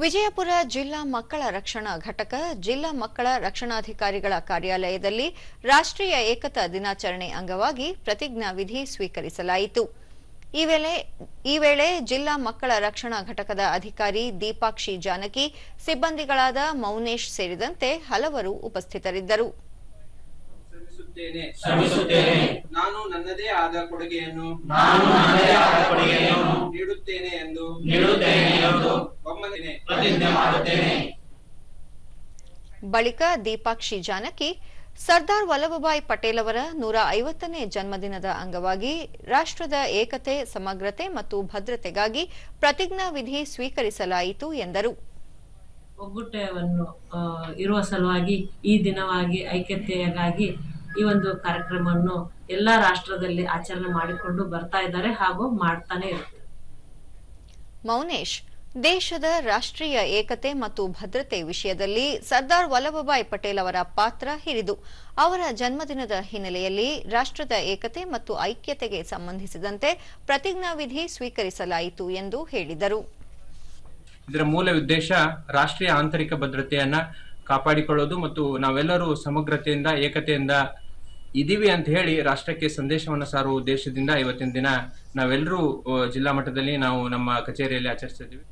ವಿಜಯಪುರ ಜಿಲ್ಲಾ ಮಕ್ಕಳ ರಕ್ಷಣಾ ಘಟಕ, ಜಿಲ್ಲಾ ಮಕ್ಕಳ ರಕ್ಷಣಾಧಿಕಾರಿಗಳ ಕಾರ್ಯಾಲಯದಲ್ಲಿ ರಾಷ್ಟ್ರೀಯ ಏಕತಾ ದಿನಾಚರಣೆ ಅಂಗವಾಗಿ ಪ್ರತಿಜ್ಞಾವಿಧಿ ಸ್ವೀಕರಿಸಲಾಯಿತು. ಈ ವೇಳೆ ಈ ವೇಳೆ ಜಿಲ್ಲಾ ಮಕ್ಕಳ ರಕ್ಷಣಾ ಘಟಕದ ಅಧಿಕಾರಿ ದೀಪಾಕ್ಷಿ ಜಾನಕಿ, ಸಿಬ್ಬಂದಿಗಳಾದ ಮೌನೇಶ್ ಸೇರಿದಂತೆ ಹಲವರು ಉಪಸ್ಥಿತರಿದ್ದರು. ಶ್ರಮಿಸುತ್ತೇನೆ. ಶ್ರಮಿಸುತ್ತೇನೆ. ನಾನು ನನ್ನದೇ ಆದ ಕೊಡುಗೆಯನ್ನು ನಾನು ನನ್ನದೇ ಆದ ಕೊಡುಗೆಯನ್ನು ನೀಡುತ್ತೇನೆ ಎಂದು ನೀಡುತ್ತೇನೆ ಎಂದು ಒಮ್ಮನೆ ಪ್ರತಿಜ್ಞೆ ಮಾಡುತ್ತೇನೆ. ಬಳಿಕ ದೀಪಾಕ್ಷಿ ಜಾನಕಿ ಸರ್ದಾರ್ ವಲ್ಲಭಭಾಯ್ ಪಟೇಲ್ ಅವರ ನೂರ ಐವತ್ತನೇ ಜನ್ಮದಿನದ ಅಂಗವಾಗಿ ರಾಷ್ಟ್ರದ ಏಕತೆ ಸಮಗ್ರತೆ ಮತ್ತು ಭದ್ರತೆಗಾಗಿ ಪ್ರತಿಜ್ಞಾವಿಧಿ ಸ್ವೀಕರಿಸಲಾಯಿತು ಎಂದರು. ಒಗ್ಗಟ್ಟವನ್ನು ಇರುವ ಸಲುವಾಗಿ ಈ ದಿನವಾಗಿ ಐಕ್ಯತೆಯಾಗಿ ಈ ಒಂದು ಕಾರ್ಯಕ್ರಮವನ್ನು ಎಲ್ಲ ರಾಷ್ಟ್ರದಲ್ಲಿ ಆಚರಣೆ ಮಾಡಿಕೊಂಡು ಬರ್ತಾ ಇದ್ದಾರೆ ಹಾಗೂ ಮಾಡ್ತಾನೆ ಇರುತ್ತೆ. ಮೌನೇಶ್ ದೇಶದ ರಾಷ್ಟ್ರೀಯ ಏಕತೆ ಮತ್ತು ಭದ್ರತೆ ವಿಷಯದಲ್ಲಿ ಸರ್ದಾರ್ ವಲ್ಲಭಭಾಯ್ ಪಟೇಲ್ ಅವರ ಪಾತ್ರ ಹಿರಿದು. ಅವರ ಜನ್ಮದಿನದ ಹಿನ್ನೆಲೆಯಲ್ಲಿ ರಾಷ್ಟ್ರದ ಏಕತೆ ಮತ್ತು ಐಕ್ಯತೆಗೆ ಸಂಬಂಧಿಸಿದಂತೆ ಪ್ರತಿಜ್ಞಾವಿಧಿ ಸ್ವೀಕರಿಸಲಾಯಿತು ಎಂದು ಹೇಳಿದರು. ಇದರ ಮೂಲ ಉದ್ದೇಶ ರಾಷ್ಟ್ರೀಯ ಆಂತರಿಕ ಭದ್ರತೆಯನ್ನ ಕಾಪಾಡಿಕೊಳ್ಳೋದು ಮತ್ತು ನಾವೆಲ್ಲರೂ ಸಮಗ್ರತೆಯಿಂದ ಏಕತೆಯಿಂದ ಇದೀವಿ ಅಂತ ಹೇಳಿ ರಾಷ್ಟ್ರಕ್ಕೆ ಸಂದೇಶವನ್ನು ಸಾರುವ ಉದ್ದೇಶದಿಂದ ಇವತ್ತಿನ ದಿನ ನಾವೆಲ್ಲರೂ ಜಿಲ್ಲಾ ಮಟ್ಟದಲ್ಲಿ ನಾವು ನಮ್ಮ ಕಚೇರಿಯಲ್ಲಿ ಆಚರಿಸ್ತಿದ್ದೀವಿ